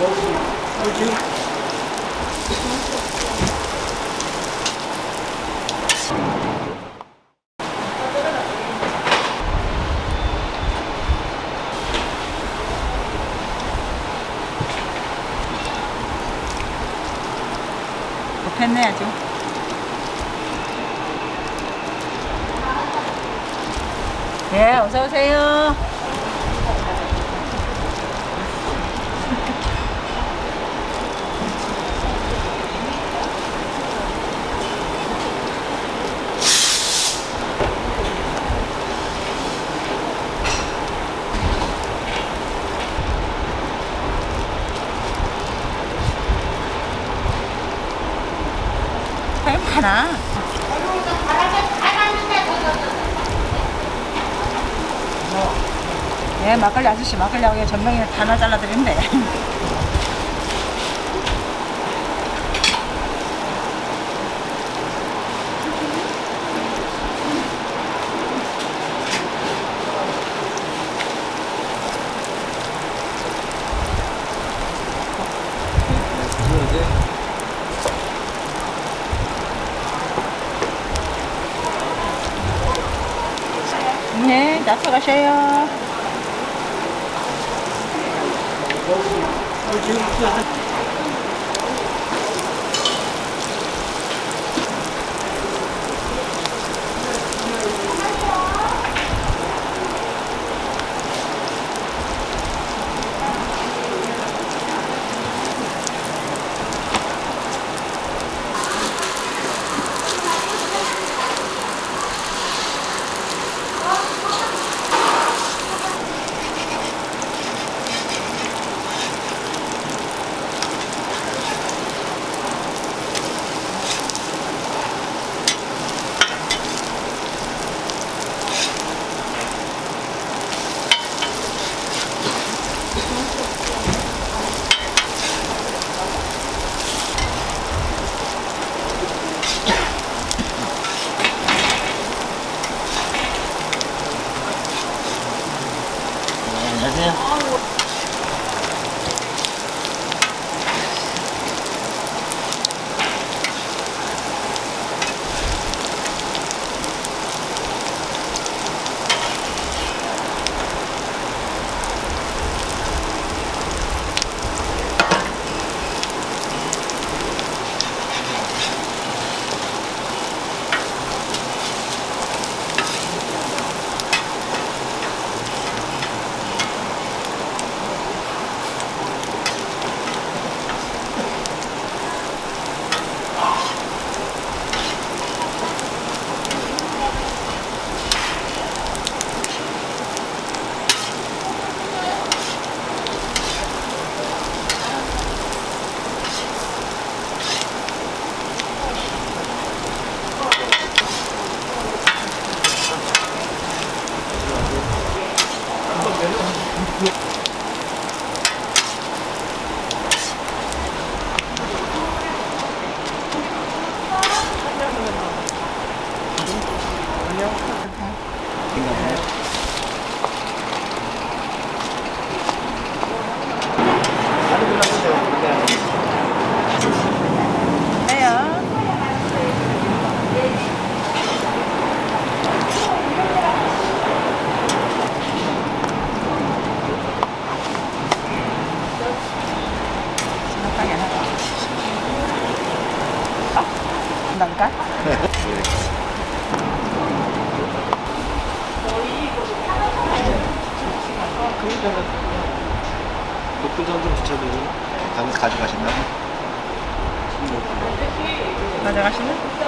아주. 네, 어서 오세요. 할 많아. 네, 막걸리 아저씨 막걸리하고 전명이 하나 잘라드린대. 네, 잡숴 가셔요. 打我 좀 주차도 가서 가져가신다고? 가져가시면?